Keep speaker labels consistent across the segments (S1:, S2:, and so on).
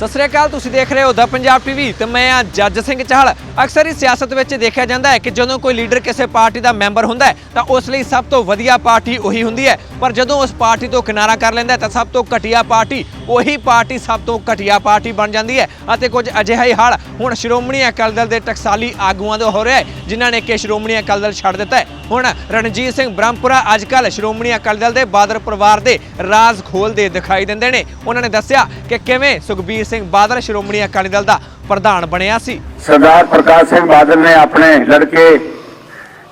S1: ਸਤਿ ਸ੍ਰੀ ਅਕਾਲ, ਤੁਸੀਂ ਦੇਖ ਰਹੇ ਹੋ ਦਾ ਪੰਜਾਬ ਟੀਵੀ ਤੇ ਮੈਂ ਆ ਜੱਜ ਸਿੰਘ ਚਾਹਲ। ਅਕਸਰ ਹੀ ਸਿਆਸਤ ਵਿੱਚ ਦੇਖਿਆ ਜਾਂਦਾ ਹੈ ਕਿ ਜਦੋਂ ਕੋਈ ਲੀਡਰ ਕਿਸੇ ਪਾਰਟੀ ਦਾ ਮੈਂਬਰ ਹੁੰਦਾ ਹੈ, ਤਾਂ ਉਸ ਲਈ ਸਭ ਤੋਂ ਵਧੀਆ ਪਾਰਟੀ ਉਹੀ ਹੁੰਦੀ ਹੈ। ਪਰ ਜਦੋਂ ਉਸ ਪਾਰਟੀ ਤੋਂ ਕਿਨਾਰਾ ਕਰ ਲੈਂਦਾ ਤਾਂ ਸਭ ਤੋਂ ਘਟੀਆ ਪਾਰਟੀ, ਉਹੀ ਪਾਰਟੀ ਸਭ ਤੋਂ ਘਟੀਆ ਪਾਰਟੀ ਬਣ ਜਾਂਦੀ ਹੈ। ਅਤੇ ਕੁਝ ਅਜਿਹਾ ਹੀ ਹਾਲ ਹੁਣ ਸ਼੍ਰੋਮਣੀ ਅਕਾਲੀ ਦਲ ਦੇ ਟਕਸਾਲੀ ਆਗੂਆਂ ਦਾ ਹੋ ਰਿਹਾ ਹੈ, ਜਿਨ੍ਹਾਂ ਨੇ ਕਿ ਸ਼੍ਰੋਮਣੀ ਅਕਾਲੀ ਦਲ ਛੱਡ ਦਿੱਤਾ ਹੈ। ਹੁਣ ਰਣਜੀਤ ਸਿੰਘ ਬ੍ਰਹਮਪੁਰਾ ਅੱਜ ਕੱਲ੍ਹ ਸ਼੍ਰੋਮਣੀ ਅਕਾਲੀ ਦਲ ਦੇ ਬਾਦਲ ਪਰਿਵਾਰ ਦੇ ਰਾਜ਼ ਖੋਲਦੇ ਦਿਖਾਈ ਦਿੰਦੇ ਨੇ। ਉਹਨਾਂ ਨੇ ਦੱਸਿਆ ਕਿ ਕਿਵੇਂ ਸੁਖਬੀਰ ਸਿੰਘ ਬਾਦਲ ਸ਼੍ਰੋਮਣੀ ਅਕਾਲੀ ਦਲ ਦਾ ਪ੍ਰਧਾਨ ਬਣਿਆ ਸੀ।
S2: ਸਰਦਾਰ ਪ੍ਰਕਾਸ਼ ਸਿੰਘ ਬਾਦਲ ਨੇ ਆਪਣੇ ਲੜਕੇ,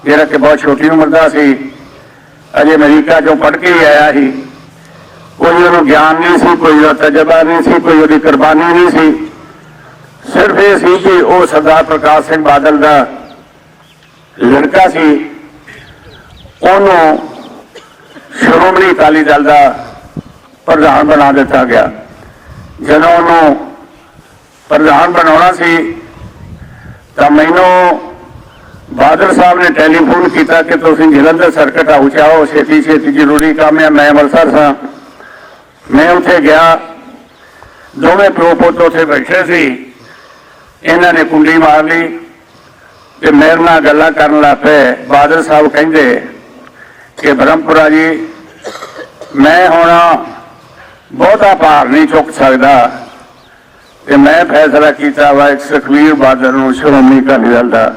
S2: ਜਿਹੜਾ ਕਿ ਬਹੁਤ ਛੋਟੀ ਉਮਰ ਦਾ ਸੀ ਅਜੇ ਅਮਰੀਕਾ ਚੋਂ ਪੜ੍ਹ ਕੇ ਹੀ ਆਇਆ ਸੀ। ਕੋਈ ਉਹਨੂੰ ਗਿਆਨ ਨਹੀਂ ਸੀ, ਕੋਈ ਉਹਦਾ ਤਜਰਬਾ ਨਹੀਂ ਸੀ, ਕੋਈ ਉਹਦੀ ਕੁਰਬਾਨੀ ਨਹੀਂ ਸੀ। ਸਿਰਫ ਇਹ ਸੀ ਕਿ ਉਹ ਸਰਦਾਰ ਪ੍ਰਕਾਸ਼ ਸਿੰਘ ਬਾਦਲ ਦਾ ਲੜਕਾ ਸੀ। ਉਹਨੂੰ ਸ਼੍ਰੋਮਣੀ ਅਕਾਲੀ ਦਲ ਦਾ ਪ੍ਰਧਾਨ ਬਣਾ ਦਿੱਤਾ ਗਿਆ। ਜਦੋਂ ਉਹਨੂੰ ਪ੍ਰਧਾਨ ਬਣਾਉਣਾ ਸੀ, ਤਾਂ ਮੈਨੂੰ ਬਾਦਲ ਸਾਹਿਬ ਨੇ ਟੈਲੀਫੋਨ ਕੀਤਾ ਕਿ ਤੁਸੀਂ ਜਲੰਧਰ ਸਰਕਟ ਆਉ ਚਾਹੋ ਛੇਤੀ ਛੇਤੀ ਜ਼ਰੂਰੀ ਕੰਮ ਹੈ, ਮੈਂ ਅੰਮ੍ਰਿਤਸਰ ਸਾਂ। ਮੈਂ ਉੱਥੇ ਗਿਆ, ਦੋਵੇਂ ਪਿਓ ਪੁੱਤ ਉੱਥੇ ਬੈਠੇ ਸੀ। ਇਹਨਾਂ ਨੇ ਕੁੰਡੀ ਮਾਰ ਲਈ ਤੇ ਮੇਰੇ ਨਾਲ ਗੱਲਾਂ ਕਰਨ ਲੱਗ ਪਏ। ਬਾਦਲ ਸਾਹਿਬ ਕਹਿੰਦੇ ਕਿ ਬ੍ਰਹਮਪੁਰਾ ਜੀ, ਮੈਂ ਹੁਣ ਬਹੁਤਾ ਭਾਰ ਨਹੀਂ ਚੁੱਕ ਸਕਦਾ ਤੇ ਮੈਂ ਫੈਸਲਾ ਕੀਤਾ ਵਾ, ਇੱਕ ਸੁਖਬੀਰ ਬਾਦਲ ਨੂੰ ਸ਼੍ਰੋਮਣੀ ਅਕਾਲੀ ਦਲ ਦਾ।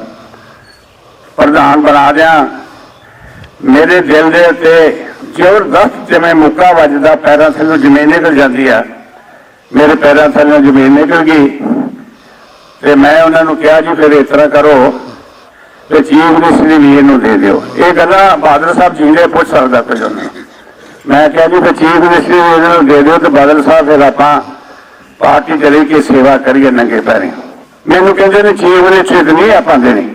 S2: ਪ੍ਰਧਾਨ ਬਣਾ ਦਿਆਂ। ਮੇਰੇ ਦਿਲ ਦੇ ਉੱਤੇ ਜ਼ਬਰਦਸਤ ਜਿਵੇਂ ਮੁੱਕਾ ਵੱਜਦਾ, ਪੈਰਾਂ ਥੱਲੋਂ ਜ਼ਮੀਨ ਨਿਕਲ ਜਾਂਦੀ ਆ। ਮੇਰੇ ਪੈਰਾਂ ਥੱਲੋਂ ਜ਼ਮੀਨ ਨਿਕਲ ਗਈ। ਤੇ ਮੈਂ ਉਹਨਾਂ ਨੂੰ ਕਿਹਾ, ਜੀ ਫਿਰ ਇਸ ਤਰ੍ਹਾਂ ਕਰੋ ਤੇ ਚੀਫ ਮਿਨਿਸਟਰ ਵੀਰ ਨੂੰ ਦੇ ਦਿਓ। ਇਹ ਗੱਲਾਂ ਬਾਦਲ ਸਾਹਿਬ ਜੀਂਦੇ ਪੁੱਛ ਸਕਦਾ ਕੋਈ ਉਹਨਾਂ ਮੈਂ ਕਿਹਾ, ਜੀ ਫਿਰ ਚੀਫ ਮਿਨਿਸਟਰ ਵੀਰ ਨੂੰ ਦੇ ਦਿਓ ਤੇ ਬਾਦਲ ਸਾਹਿਬ ਫਿਰ ਆਪਾਂ ਪਾਰਟੀ ਚਲੀ ਕੇ ਸੇਵਾ ਕਰੀਏ ਨੰਗੇ ਪੈਰੀ। ਮੈਨੂੰ ਕਹਿੰਦੇ ਨੇ ਚੀਫ ਮਿਨਿਸਟਰ ਨਹੀਂ ਆਪਾਂ ਦੇਣੀ।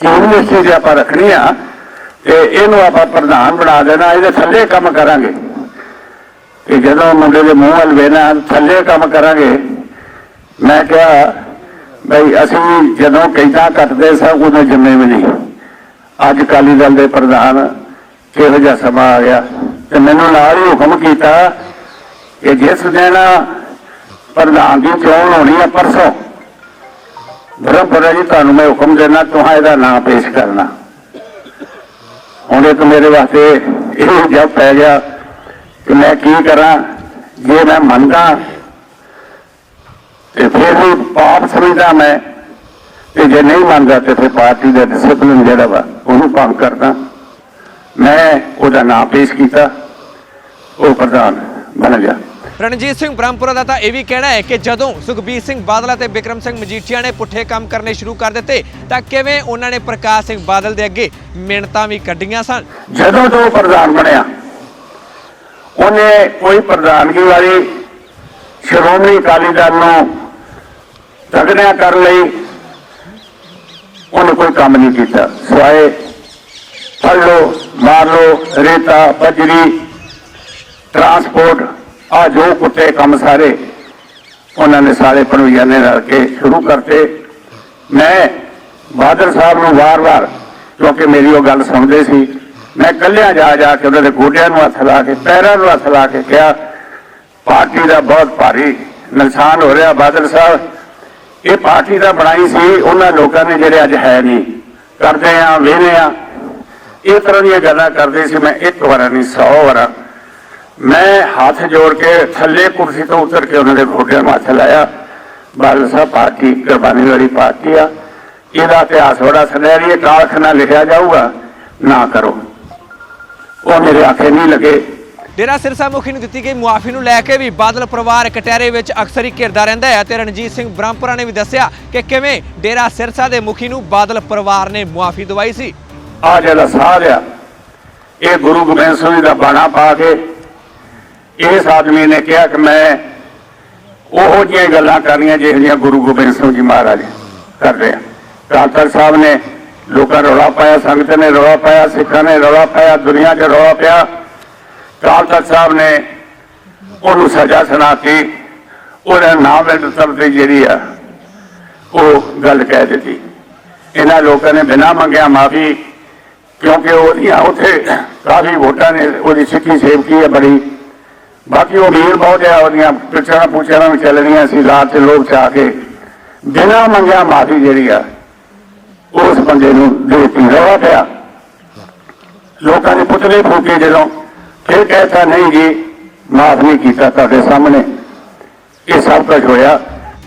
S2: ਚੀਫ ਮਿਨਿਸਟਰ ਜੇ ਆਪਾਂ ਰੱਖਣੀ ਆ ਤੇ ਇਹਨੂੰ ਆਪਾਂ ਪ੍ਰਧਾਨ ਬਣਾ ਦੇਣਾ, ਇਹਦੇ ਥੱਲੇ ਕੰਮ ਕਰਾਂਗੇ। ਕਿ ਜਦੋਂ ਮੁੰਡੇ ਦੇ ਮੂੰਹ ਵੱਲ ਵੇਨਾ ਥੱਲੇ ਕੰਮ ਕਰਾਂਗੇ। ਮੈਂ ਕਿਹਾ, ਬਈ ਅਸੀਂ ਜਦੋਂ ਕੈਦਾਂ ਕੱਟਦੇ ਸਭ ਉਦੋਂ ਜੰਮੇ ਵੀ ਨਹੀਂ। ਅੱਜ ਅਕਾਲੀ ਦਲ ਦੇ ਪ੍ਰਧਾਨ ਕਿਹੋ ਜਿਹਾ ਸਮਾਂ ਆ ਗਿਆ। ਤੇ ਮੈਨੂੰ ਨਾਲ ਹੀ ਹੁਕਮ ਕੀਤਾ ਕਿ ਜਿਸ ਦਿਨ ਪ੍ਰਧਾਨ ਦੀ ਚੋਣ ਹੋਣੀ ਆ, ਪਰਸੋਂ। ਬ੍ਰਹਮਪੁਰਾ ਜੀ, ਤੁਹਾਨੂੰ ਮੈਂ ਹੁਕਮ ਦੇਣਾ, ਤੁਹਾਂ ਇਹਦਾ ਨਾਮ ਪੇਸ਼ ਕਰਨਾ। ਹੁਣ ਇੱਕ ਮੇਰੇ ਵਾਸਤੇ ਇਹ ਜਬ ਪੈ ਗਿਆ ਕਿ ਮੈਂ ਕੀ ਕਰਾਂ, ਜੇ ਮੈਂ ਮੰਨਦਾ ਤੇ ਫਿਰ ਵੀ ਪਾਪ ਸਮਝਦਾ ਮੈਂ, ਤੇ ਜੇ ਨਹੀਂ ਮੰਨਦਾ ਤੇ ਫਿਰ ਪਾਰਟੀ ਦਾ ਡਿਸਪਲਿਨ ਜਿਹੜਾ ਵਾ, ਉਹਨੂੰ ਭੰਗ ਕਰਦਾ। ਮੈਂ ਉਹਦਾ ਨਾਮ ਪੇਸ਼ ਕੀਤਾ, ਉਹ ਪ੍ਰਧਾਨ ਬਣ ਗਿਆ।
S1: ਰਣਜੀਤ ਸਿੰਘ ਬ੍ਰਹਮਪੁਰਾ ਦਾ ਤਾਂ ਇਹ ਵੀ ਕਹਿਣਾ ਹੈ ਕਿ ਜਦੋਂ ਸੁਖਬੀਰ ਸਿੰਘ ਬਾਦਲ ਅਤੇ ਬਿਕਰਮ ਸਿੰਘ ਮਜੀਠੀਆ ਨੇ ਪੁੱਠੇ ਕੰਮ ਕਰਨੇ ਸ਼ੁਰੂ ਕਰ ਦਿੱਤੇ, ਤਾਂ ਕਿਵੇਂ ਉਹਨਾਂ ਨੇ ਪ੍ਰਕਾਸ਼ ਸਿੰਘ ਬਾਦਲ ਦੇ ਅੱਗੇ ਮਿਹਨਤਾਂ ਵੀ ਕੱਢੀਆਂ ਸਨ?
S2: ਜਦੋਂ ਤੋਂ ਪ੍ਰਧਾਨ ਬਣਿਆ, ਉਹਨੇ ਕੋਈ ਪ੍ਰਧਾਨਗੀ ਵਾਲੀ ਸ਼੍ਰੋਮਣੀ ਅਕਾਲੀ ਦਲ ਨੂੰ ਤਗੜਿਆ ਕਰ ਲਈ ਉਹਨੇ ਕੋਈ ਕੰਮ ਨਹੀਂ ਕੀਤਾ। ਸਿਵਾਏ, ਫੜ ਲੋ ਮਾਰ ਲੋ ਰੇਤਾ, ਬਜਰੀ ਟਰਾਂਸਪੋਰਟ ਆ ਜੋ ਕੁੱਤੇ ਕੰਮ ਸਾਰੇ, ਉਹਨਾਂ ਨੇ ਸਾਰੇ ਭਣੋਈਆਂ ਨੇ ਰਲ ਕੇ ਸ਼ੁਰੂ ਕਰਤੇ। ਮੈਂ ਬਾਦਲ ਸਾਹਿਬ ਨੂੰ ਵਾਰ-ਵਾਰ, ਕਿਉਂਕਿ ਮੇਰੀ ਉਹ ਗੱਲ ਸੁਣਦੇ ਸੀ, ਮੈਂ ਕੱਲਿਆ ਜਾ ਜਾ ਕੇ ਉਹਨਾਂ ਦੇ ਗੋਡਿਆਂ ਨੂੰ ਹੱਥ ਲਾ ਕੇ, ਪੈਰਾਂ ਨੂੰ ਹੱਥ ਲਾ ਕੇ ਕਿਹਾ, ਪਾਰਟੀ ਦਾ ਬਹੁਤ ਭਾਰੀ ਨੁਕਸਾਨ ਹੋ ਰਿਹਾ ਬਾਦਲ ਸਾਹਿਬ। ਇਹ ਪਾਰਟੀ ਦਾ ਬਣਾਈ ਸੀ, ਉਹਨਾਂ ਲੋਕਾਂ ਨੇ ਜਿਹੜੇ ਅੱਜ ਹੈ ਨਹੀਂ। ਕਰਦੇ ਆ ਵੇਨੇ ਆ। ਇਹ ਤਰ੍ਹਾਂ ਦੀਆਂ ਗੱਲਾਂ ਕਰਦੇ ਸੀ, ਮੈਂ ਇੱਕ ਵਾਰ ਨਹੀਂ 100 ਵਾਰ ਮੈਂ ਹੱਥ ਜੋੜ ਕੇ ਥੱਲੇ ਕੁਰਸੀ ਤੋਂ ਉਤਰ ਕੇ ਉਹਨਾਂ ਦੇ ਨੂੰ ਹੱਥ ਲਾਇਆ। ਬਾਦਲ ਸਾਹਿਬ ਪਾਰਟੀ ਕੁਰਬਾਨੀ ਵਾਲੀ ਪਾਰਟੀ ਆ। ਇਹਦਾ ਇਤਿਹਾਸ ਬੜਾ ਸੁਨਹਿਰੀ ਹੈ ਕਾਲਖਨਾ ਲਿਖਿਆ ਜਾਊਗਾ। ਨਾ ਕਰੋ। ਉਹ ਮੇਰੇ ਆਖੇ ਨਹੀਂ ਲੱਗੇ।
S1: ਡੇਰਾ ਸਿਰਸਾ ਮੁਖੀ ਨੂੰ ਦਿੱਤੀ ਗਈ ਮੁਆਫੀ ਨੂੰ ਲੈ ਕੇ ਵੀ ਬਾਦਲ ਪਰਿਵਾਰ ਕਟਹਿਰੇ ਵਿੱਚ ਅਕਸਰ ਹੀ ਘਿਰਦਾ ਰਹਿੰਦਾ ਹੈ ਤੇ ਰਣਜੀਤ ਸਿੰਘ ਬ੍ਰਹਮਪੁਰਾ ਨੇ ਵੀ ਦੱਸਿਆ ਕਿ ਕਿਵੇਂ ਡੇਰਾ ਸਿਰਸਾ ਦੇ ਮੁਖੀ ਨੂੰ ਬਾਦਲ ਪਰਿਵਾਰ ਨੇ ਮੁਆਫੀ ਦਵਾਈ ਸੀ।
S2: ਆ ਜਿਹੜਾ ਸਾਧ ਆ ਇਹ ਗੁਰੂ ਗੋਬਿੰਦ ਸਿੰਘ ਜੀ ਦਾ ਬਾਣਾ ਪਾ ਕੇ ਇਸ ਆਦਮੀ ਨੇ ਕਿਹਾ ਕਿ ਮੈਂ ਉਹੋ ਜਿਹੀਆਂ ਗੱਲਾਂ ਕਰਨੀਆਂ ਜਿਹੋ ਜਿਹੀਆਂ ਗੁਰੂ ਗੋਬਿੰਦ ਸਿੰਘ ਜੀ ਮਹਾਰਾਜ ਕਰਦੇ ਆ। ਅਕਾਲ ਤਖਤ ਸਾਹਿਬ ਨੇ ਲੋਕਾਂ ਨੇ ਰੌਲਾ ਪਾਇਆ, ਸੰਗਤ ਨੇ ਰੌਲਾ ਪਾਇਆ, ਸਿੱਖਾਂ ਨੇ ਰੌਲਾ ਪਾਇਆ, ਦੁਨੀਆ 'ਚ ਰੌਲਾ ਪਿਆ। ਅਕਾਲ ਤਖਤ ਸਾਹਿਬ ਨੇ ਉਹਨੂੰ ਸਜ਼ਾ ਸੁਣਾ ਕੇ ਉਹਦਾ ਨਾਮ ਵਿੱਚ ਤਰਤੇ ਜਿਹੜੀ ਆ, ਉਹ ਗੱਲ ਕਹਿ ਦਿੱਤੀ। ਇਹਨਾਂ ਲੋਕਾਂ ਨੇ ਬਿਨਾਂ ਮੰਗਿਆ ਮਾਫੀ, ਕਿਉਂਕਿ ਉਹਦੀਆਂ ਉੱਥੇ ਕਾਫੀ ਵੋਟਾਂ ਨੇ, ਉਹਦੀ ਸਿੱਖੀ ਸੇਵਕੀ ਹੈ ਬੜੀ। ਬਾਕੀ ਉਹ ਵੀਰ ਬਹੁਤ ਆ, ਉਹਦੀਆਂ ਪਿੱਛੇ ਪੁੱਛਾਂ ਵੀ ਚੱਲ ਰਹੀਆਂ ਸੀ ਰਾਤ ਤੇ ਲੋਕ ਚਾ ਕੇ। ਬਿਨਾਂ ਮੰਗਿਆ ਮਾਫੀ ਜਿਹੜੀ ਆ, ਉਸ ਬੰਦੇ ਨੂੰ ਦੇਤੀ। ਰਵਾ ਪਿਆ। ਲੋਕਾਂ ਨੇ ਪੁੱਤਲੇ ਫੂਕੇ ਜਦੋਂ ਫਿਰ ਕਹਿਤਾ, ਨਹੀਂ ਜੀ, ਮਾਫ ਨਹੀਂ ਕੀਤਾ ਤੁਹਾਡੇ ਸਾਹਮਣੇ। ਇਹ ਸਭ ਕੁਝ ਹੋਇਆ।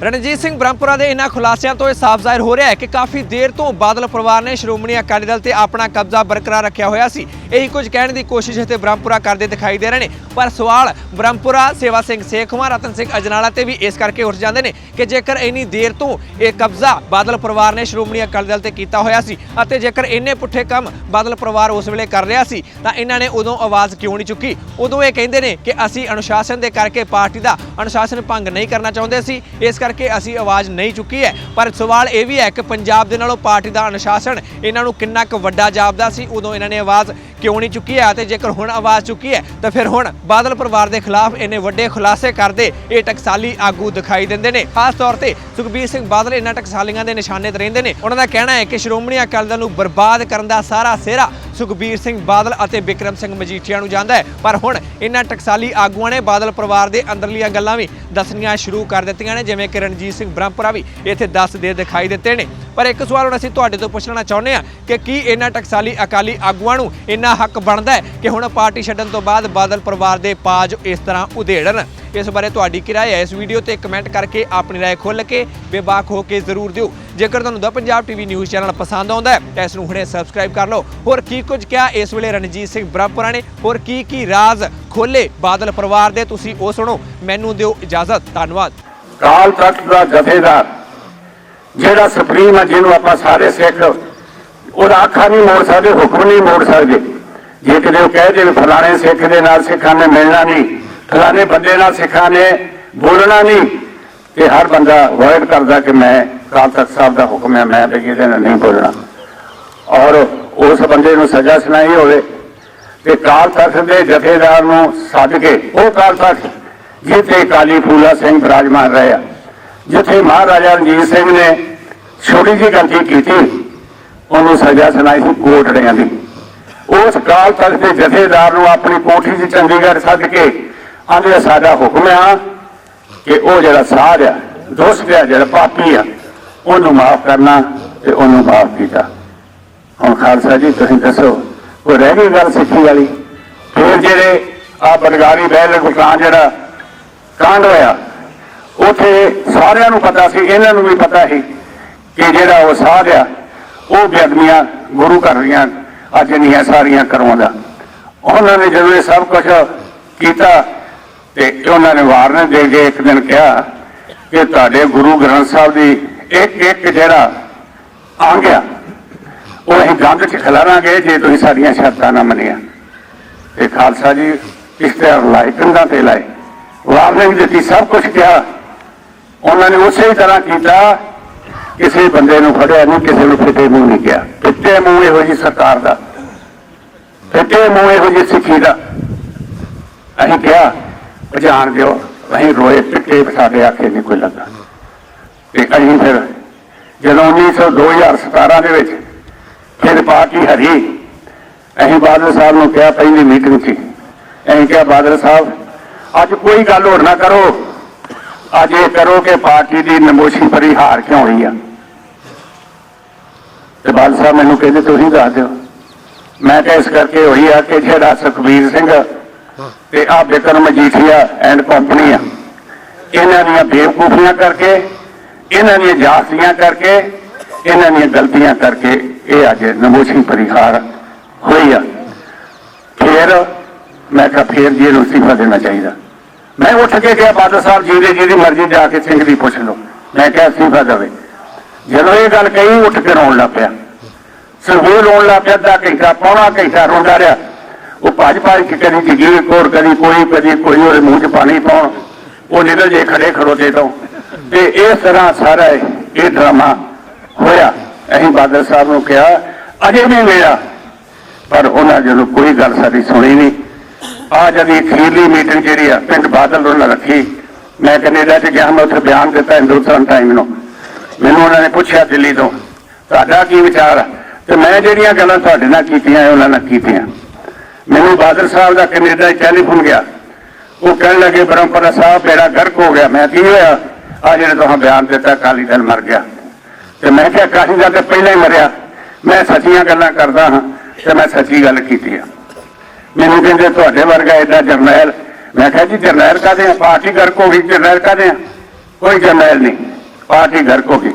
S1: ਰਣਜੀਤ ਸਿੰਘ ਬ੍ਰਹਮਪੁਰਾ ਦੇ ਇਹਨਾਂ ਖੁਲਾਸਿਆਂ ਤੋਂ ਇਹ ਸਾਫ਼ ਜ਼ਾਹਿਰ ਹੋ ਰਿਹਾ ਹੈ ਕਿ ਕਾਫੀ ਦੇਰ ਤੋਂ ਬਾਦਲ ਪਰਿਵਾਰ ਨੇ ਸ਼੍ਰੋਮਣੀ ਅਕਾਲੀ ਦਲ ਤੇ ਆਪਣਾ ਕਬਜ਼ਾ ਬਰਕਰਾਰ ਰੱਖਿਆ ਹੋਇਆ ਸੀ। ਇਹੀ ਕੁਝ ਕਹਿਣ ਦੀ ਕੋਸ਼ਿਸ਼ ਇੱਥੇ ਬ੍ਰਹਮਪੁਰਾ ਕਰਦੇ ਦਿਖਾਈ ਦੇ ਰਹੇ ਨੇ। ਪਰ ਸਵਾਲ ਬ੍ਰਹਮਪੁਰਾ ਸੇਵਾ ਸਿੰਘ ਸੇਖਵਾਂ ਰਤਨ ਸਿੰਘ ਅਜਨਾਲਾ ਤੇ ਵੀ ਇਸ ਕਰਕੇ ਉੱਠ ਜਾਂਦੇ ਨੇ ਕਿ ਜੇਕਰ ਇੰਨੀ ਦੇਰ ਤੋਂ ਇਹ ਕਬਜ਼ਾ ਬਾਦਲ ਪਰਿਵਾਰ ਨੇ ਸ਼੍ਰੋਮਣੀ ਅਕਾਲੀ ਦਲ ਤੇ ਕੀਤਾ ਹੋਇਆ ਸੀ ਅਤੇ ਜੇਕਰ ਇੰਨੇ ਪੁੱਠੇ ਕੰਮ ਬਾਦਲ ਪਰਿਵਾਰ ਉਸ ਵੇਲੇ ਕਰ ਰਿਹਾ ਸੀ, ਤਾਂ ਇਹਨਾਂ ਨੇ ਉਦੋਂ ਆਵਾਜ਼ ਕਿਉਂ ਨਹੀਂ ਚੁੱਕੀ? ਉਦੋਂ ਇਹ ਕਹਿੰਦੇ ਨੇ ਕਿ ਅਸੀਂ ਅਨੁਸ਼ਾਸਨ ਦੇ ਕਰਕੇ ਪਾਰਟੀ ਦਾ ਅਨੁਸ਼ਾਸਨ ਭੰਗ ਨਹੀਂ ਕਰਨਾ ਚਾਹੁੰਦੇ ਸੀ। ਇਸ ਕਰਕੇ ਅਸੀਂ ਆਵਾਜ਼ ਨਹੀਂ ਚੁੱਕੀ ਹੈ। ਪਰ ਸਵਾਲ ਇਹ ਵੀ ਹੈ ਕਿ ਪੰਜਾਬ ਦੇ ਨਾਲੋਂ ਪਾਰਟੀ ਦਾ ਅਨੁਸ਼ਾਸਨ ਇਹਨਾਂ ਨੂੰ ਕਿੰਨਾ ਕੁ ਵੱਡਾ ਜਾਪਦਾ ਸੀ? ਉਦੋਂ ਇਹਨਾਂ ਨੇ ਆਵਾਜ਼ ਕਿਉਂ ਨਹੀਂ ਚੁੱਕੀ ਹੈ? ਅਤੇ ਜੇਕਰ ਹੁਣ ਆਵਾਜ਼ ਚੁੱਕੀ ਹੈ, ਤਾਂ ਫਿਰ ਹੁਣ ਬਾਦਲ ਪਰਿਵਾਰ ਦੇ ਖਿਲਾਫ ਇੰਨੇ ਵੱਡੇ ਖੁਲਾਸੇ ਕਰਦੇ ਇਹ ਟਕਸਾਲੀ ਆਗੂ ਦਿਖਾਈ ਦਿੰਦੇ ਨੇ। ਖਾਸ ਤੌਰ ਤੇ ਸੁਖਬੀਰ ਸਿੰਘ ਬਾਦਲ ਇਹਨਾਂ ਟਕਸਾਲੀਆਂ ਦੇ ਨਿਸ਼ਾਨੇ ਤੇ ਰਹਿੰਦੇ ਨੇ। ਉਹਨਾਂ ਦਾ ਕਹਿਣਾ ਹੈ ਕਿ ਸ਼੍ਰੋਮਣੀ ਅਕਾਲੀ ਦਲ ਨੂੰ ਬਰਬਾਦ ਕਰਨ ਦਾ ਸਾਰਾ ਸਿਹਰਾ ਸੁਖਬੀਰ ਸਿੰਘ ਬਾਦਲ ਅਤੇ ਬਿਕਰਮ ਸਿੰਘ ਮਜੀਠੀਆ ਨੂੰ ਜਾਂਦਾ ਹੈ। ਪਰ ਹੁਣ ਇਹਨਾਂ ਟਕਸਾਲੀ ਆਗੂਆਂ ਨੇ ਬਾਦਲ ਪਰਿਵਾਰ ਦੇ ਅੰਦਰਲੀਆਂ ਗੱਲਾਂ ਵੀ ਦੱਸਣੀਆਂ ਸ਼ੁਰੂ ਕਰ ਦਿੱਤੀਆਂ ਨੇ, ਜਿਵੇਂ ਕਿ ਰਣਜੀਤ ਸਿੰਘ ਬ੍ਰਹਮਪੁਰਾ ਵੀ ਇੱਥੇ ਦੱਸਦੇ ਦਿਖਾਈ ਦਿੱਤੇ ਨੇ। ਪਰ ਇੱਕ ਸਵਾਲ ਹੁਣ ਅਸੀਂ ਤੁਹਾਡੇ ਤੋਂ ਪੁੱਛਣਾ ਚਾਹੁੰਦੇ ਹਾਂ ਕਿ ਕੀ ਇਹਨਾਂ ਟਕਸਾਲੀ ਅਕਾਲੀ ਆਗੂਆਂ ਨੂੰ ਇਹਨਾਂ ਇੰਨਾ ਹੱਕ ਬਣਦਾ ਹੈ ਕਿ ਹੁਣ ਪਾਰਟੀ ਛੱਡਣ ਤੋਂ ਬਾਅਦ ਬਾਦਲ ਪਰਿਵਾਰ ਦੇ ਪਾਜ ਇਸ ਤਰ੍ਹਾਂ ਉਧੇੜਨ। ਇਸ ਬਾਰੇ ਤੁਹਾਡੀ ਕੀ ਰਾਏ ਹੈ? ਇਸ ਵੀਡੀਓ ਤੇ ਕਮੈਂਟ ਕਰਕੇ ਆਪਣੀ ਰਾਏ ਖੁੱਲ੍ਹ ਕੇ ਬੇਬਾਕ ਹੋ ਕੇ ਜ਼ਰੂਰ ਦਿਓ। ਜੇਕਰ ਤੁਹਾਨੂੰ ਦਾ ਪੰਜਾਬ ਟੀਵੀ ਨਿਊਜ਼ ਚੈਨਲ ਪਸੰਦ ਆਉਂਦਾ ਹੈ, ਤਾਂ ਇਸ ਨੂੰ ਹੁਣੇ ਸਬਸਕ੍ਰਾਈਬ ਕਰ ਲਓ। ਹੋਰ ਕੀ ਕੁਝ ਕਿਹਾ ਇਸ ਵੇਲੇ ਰਣਜੀਤ ਸਿੰਘ ਬ੍ਰਹਮਪੁਰਾ ਨੇ? ਹੋਰ ਕੀ ਕੀ ਰਾਜ਼ ਖੋਲੇ ਬਾਦਲ ਪਰਿਵਾਰ ਦੇ? ਤੁਸੀਂ ਉਹ ਸੁਣੋ, ਮੈਨੂੰ ਦਿਓ ਇਜਾਜ਼ਤ। ਧੰਨਵਾਦ।
S2: ਕਾਲ ਤਖਤ ਦਾ ਜਥੇਦਾਰ, ਜਿਹੜਾ ਸੁਪਰੀਮ ਹੈ, ਜਿਹਨੂੰ ਆਪਾਂ ਸਾਰੇ ਸਿੱਖ, ਉਹਦਾ ਅੱਖਾਂ ਨਹੀਂ ਮੋੜ ਸਕਦੇ, ਹੁਕਮ ਨਹੀਂ ਮੋੜ ਸਕਦੇ। ਜੇ ਕਿਤੇ ਉਹ ਕਹਿ ਦੇ ਫਲਾਣੇ ਸਿੱਖ ਦੇ ਨਾਲ ਸਿੱਖਾਂ ਨੇ ਮਿਲਣਾ ਨਹੀਂ, ਫਲਾਣੇ ਬੰਦੇ ਨਾਲ ਸਿੱਖਾਂ ਨੇ ਬੋਲਣਾ ਨਹੀਂ ਤੇ ਹਰ ਬੰਦਾ ਵਾਇਡ ਕਰਦਾ ਕਿ ਮੈਂ ਕਾਲ ਤਖਤ ਸਾਹਿਬ ਦਾ ਹੁਕਮ ਹੈ, ਮੈਂ ਵੀ ਇਹਦੇ ਨਾਲ ਨਹੀਂ ਬੋਲਣਾ। ਔਰ ਉਸ ਬੰਦੇ ਨੂੰ ਸਜ਼ਾ ਸੁਣਾਈ ਹੋਵੇ ਤੇ ਕਾਲ ਤਖਤ ਦੇ ਜਥੇਦਾਰ ਨੂੰ ਸੱਦ ਕੇ ਉਹ ਕਾਲ ਤਖਤ ਜਿੱਥੇ ਕਾਲੀ ਫੂਲਾ ਸਿੰਘ ਬਿਰਾਜਮਾਨ ਰਹੇ ਆ, ਜਿੱਥੇ ਮਹਾਰਾਜਾ ਰਣਜੀਤ ਸਿੰਘ ਨੇ ਛੋਟੀ ਜਿਹੀ ਗਲਤੀ ਕੀਤੀ, ਉਹਨੂੰ ਸਜ਼ਾ ਸੁਣਾਈ ਸੀ ਕੋਟੜਿਆਂ ਦੀ। ਉਸ ਕਾਲ ਤਖਤ ਦੇ ਜਥੇਦਾਰ ਨੂੰ ਆਪਣੀ ਕੋਠੀ 'ਚ ਚੰਡੀਗੜ੍ਹ ਸੱਦ ਕੇ ਆਂਦੇ ਸਾਡਾ ਹੁਕਮ ਆ ਕਿ ਉਹ ਜਿਹੜਾ ਸਾਧ ਆ ਦੋਸਤ ਆ, ਜਿਹੜਾ ਪਾਪੀ ਆ, ਉਹਨੂੰ ਮਾਫ ਕਰਨਾ ਤੇ ਉਹਨੂੰ ਮਾਫ ਕੀਤਾ। ਹੁਣ ਖਾਲਸਾ ਜੀ, ਤੁਸੀਂ ਦੱਸੋ ਉਹ ਰਹਿ ਗਈ ਗੱਲ ਸਿੱਖੀ ਵਾਲੀ? ਫਿਰ ਜਿਹੜੇ ਆ ਬਰਗਾਰੀ ਬਹਿਲ ਗੁਕਾਂ ਜਿਹੜਾ ਕਾਂਡ ਹੋਇਆ, ਉਥੇ ਸਾਰਿਆਂ ਨੂੰ ਪਤਾ ਸੀ, ਇਹਨਾਂ ਨੂੰ ਵੀ ਪਤਾ ਸੀ ਕਿ ਜਿਹੜਾ ਉਹ ਸਾਧ ਆ, ਉਹ ਬੇਅਦਮੀਆਂ ਗੁਰੂ ਕਰ ਰਹੀਆਂ ਅੱਜ ਨਹੀਂ ਸਾਰੀਆਂ ਕਰਵਾਉਂਦਾ। ਉਹਨਾਂ ਨੇ ਜਦੋਂ ਇਹ ਸਭ ਕੁਝ ਕੀਤਾ ਤੇ ਉਹਨਾਂ ਨੇ ਵਾਰਨ ਦੇ ਕੇ ਇੱਕ ਦਿਨ ਕਿਹਾ ਕਿ ਤੁਹਾਡੇ ਗੁਰੂ ਗ੍ਰੰਥ ਸਾਹਿਬ ਦੀ ਇੱਕ ਇੱਕ ਜਿਹੜਾ ਆ ਗਿਆ। ਉਹ ਅਸੀਂ ਗੰਦ ਚ ਖਿਲਾਰਾਂਗੇ ਜੇ ਤੁਸੀਂ ਸਾਡੀਆਂ ਸ਼ਰਤਾਂ ਨਾ ਮੰਨੀਆਂ। ਤੇ ਖਾਲਸਾ ਜੀ, ਇਸ ਤੇ ਲਾਇ ਕੰਧਾਂ ਤੇ ਲਾਏ। ਵਾਰਨਿੰਗ ਦਿੱਤੀ, ਸਭ ਕੁਝ ਕਿਹਾ। ਉਹਨਾਂ ਨੇ ਉਸੇ ਤਰ੍ਹਾਂ ਕੀਤਾ, ਕਿਸੇ ਬੰਦੇ ਨੂੰ ਫੜਿਆ ਨਹੀਂ, ਕਿਸੇ ਨੂੰ ਫਿੱਟੇ ਮੂੰਹ ਨਹੀਂ ਕਿਹਾ। ਫਿੱਟੇ ਮੂੰਹ ਇਹੋ ਜੀ ਸਰਕਾਰ ਦਾ ਫਿੱਟੇ ਮੂੰਹ ਇਹੋ ਜੀ ਸਿੱਖੀ ਦਾ। ਅਸੀਂ ਕਿਹਾ ਪਛਾਣ ਦਿਓ, ਅਸੀਂ ਰੋਏ ਪਿੱਟੇ ਸਾਡੇ ਆਖੇ ਨਹੀਂ ਕੋਈ ਲੱਗਾ। ਤੇ ਅਸੀਂ ਫਿਰ ਜਦੋਂ 1900 2017 ਦੇ ਵਿੱਚ ਫਿਰ ਪਾਰਟੀ ਹਰੀ, ਅਸੀਂ ਬਾਦਲ ਸਾਹਿਬ ਨੂੰ ਕਿਹਾ ਪਹਿਲੀ ਮੀਟਿੰਗ 'ਚ ਅਸੀਂ ਕਿਹਾ, ਬਾਦਲ ਸਾਹਿਬ, ਅੱਜ ਕੋਈ ਗੱਲ ਹੋਰ ਨਾ ਕਰੋ। ਅੱਜ ਇਹ ਕਰੋ ਕਿ ਪਾਰਟੀ ਦੀ ਨਮੋਸ਼ੀ ਭਰੀ ਹਾਰ ਕਿਉਂ ਹੋਈ ਆ? ਤੇ ਬਾਦਲ ਸਾਹਿਬ ਮੈਨੂੰ ਕਹਿੰਦੇ ਤੁਸੀਂ ਦੱਸ ਦਿਓ। ਮੈਂ ਕਿਹਾ ਇਸ ਕਰਕੇ ਹੋਈ ਆ ਕਿ ਜਿਹੜਾ ਸੁਖਬੀਰ ਸਿੰਘ ਤੇ ਆ ਬਿਕਰਮ ਮਜੀਠੀਆ ਐਂਡ ਕੰਪਨੀ ਆ, ਇਹਨਾਂ ਦੀਆਂ ਬੇਵਕੂਫੀਆਂ ਕਰਕੇ, ਇਹਨਾਂ ਦੀਆਂ ਜਾਸੀਆਂ ਕਰਕੇ, ਇਹਨਾਂ ਦੀਆਂ ਗਲਤੀਆਂ ਕਰਕੇ ਇਹ ਅੱਜ ਨਮੋਸ਼ੀ ਪਰਿਹਾਰ ਹੋਈ ਆ। ਫਿਰ ਮੈਂ ਕਿਹਾ ਫਿਰ ਜੀ ਇਹਨੂੰ ਅਸਤੀਫਾ ਦੇਣਾ ਚਾਹੀਦਾ। ਮੈਂ ਉੱਠ ਕੇ ਕਿਹਾ, ਬਾਦਲ ਸਾਹਿਬ ਜੀ ਦੇ ਜਿਹਦੀ ਮਰਜ਼ੀ ਜਾ ਕੇ ਸਿੰਘ ਦੀ ਪੁੱਛ ਲਓ। ਮੈਂ ਕਿਹਾ ਅਸਤੀਫਾ ਦੇਵੇ। ਜਦੋਂ ਇਹ ਗੱਲ ਕਹੀ, ਉੱਠ ਕੇ ਰੋਣ ਲੱਗ ਪਿਆ। ਸਰਵੇ ਰੋਣ ਲੱਗ ਪਿਆ, ਅੱਧਾ ਘੰਟਾ ਪੌਣਾ ਘੰਟਾ ਰੋਂਦਾ ਰਿਹਾ। ਉਹ ਭੱਜ ਭੱਜ ਕੇ ਕਦੀ ਜਗੀਰ ਕੋਰ ਕਦੀ ਕੋਈ ਕਦੀ ਕੋਈ ਉਹਦੇ ਮੂੰਹ 'ਚ ਪਾਣੀ ਪਾਉਣ। ਉਹ ਨਿਕਲ ਜੇ ਖੜੇ ਖੜੋਤੇ ਤੋਂ। ਤੇ ਇਸ ਤਰ੍ਹਾਂ ਸਾਰਾ ਇਹ ਡਰਾਮਾ ਹੋਇਆ। ਅਸੀਂ ਬਾਦਲ ਸਾਹਿਬ ਨੂੰ ਕਿਹਾ, ਅਜੇ ਵੀ ਹੋਇਆ। ਪਰ ਉਹਨਾਂ ਜਦੋਂ ਕੋਈ ਗੱਲ ਸਾਡੀ ਸੁਣੀ ਨਹੀਂ ਆ ਜਦ ਇਹ ਅਖੀਰਲੀ ਮੀਟਿੰਗ ਜਿਹੜੀ ਆ, ਪਿੰਡ ਬਾਦਲ ਉਹਨਾਂ ਰੱਖੀ। ਮੈਂ ਕੈਨੇਡਾ 'ਚ ਗਿਆ, ਮੈਂ ਉੱਥੇ ਬਿਆਨ ਦਿੱਤਾ ਹਿੰਦੁਸਤਾਨ ਟਾਈਮ ਨੂੰ। ਮੈਨੂੰ ਉਹਨਾਂ ਨੇ ਪੁੱਛਿਆ ਦਿੱਲੀ ਤੋਂ, ਤੁਹਾਡਾ ਕੀ ਵਿਚਾਰ ਆ? ਤੇ ਮੈਂ ਜਿਹੜੀਆਂ ਗੱਲਾਂ ਤੁਹਾਡੇ ਨਾਲ ਕੀਤੀਆਂ ਉਹਨਾਂ ਨਾਲ ਕੀਤੀਆਂ। ਮੈਨੂੰ ਬਾਦਲ ਸਾਹਿਬ ਦਾ ਕੈਨੇਡਾ 'ਚ ਟੈਲੀਫੋਨ ਗਿਆ। ਉਹ ਕਹਿਣ ਲੱਗੇ ਪਰੰਪਰਾ ਸਾਹਿਬ, ਬੇੜਾ ਗਰਕ ਹੋ ਗਿਆ। ਮੈਂ ਕੀ ਹੋਇਆ? ਆ ਜਿਹੜੇ ਤੁਸੀਂ ਬਿਆਨ ਦਿੱਤਾ, ਅਕਾਲੀ ਦਲ ਮਰ ਗਿਆ। ਤੇ ਮੈਂ ਕਿਹਾ ਅਕਾਲੀ ਦਲ ਤੇ ਪਹਿਲਾਂ ਹੀ ਮਰਿਆ? ਮੈਂ ਸੱਚੀਆਂ ਗੱਲਾਂ ਕਰਦਾ ਹਾਂ ਤੇ ਮੈਂ ਸੱਚੀ ਗੱਲ ਕੀਤੀ ਆ। ਮੈਨੂੰ ਕਹਿੰਦੇ, ਤੁਹਾਡੇ ਵਰਗਾ ਐਡਾ ਜਰਨੈਲ ਮੈਂ ਕਿਹਾ, ਜੀ, ਜਰਨੈਲ ਕਾਦੇ ਆ? ਪਾਰਟੀ ਗਰਕ ਹੋ ਗਈ, ਜਰਨੈਲ ਕਾਦੇ ਆ? ਕੋਈ ਜਰਨੈਲ ਨਹੀਂ। ਪਾਰਟੀ ਗਰਕ ਹੋ ਗਈ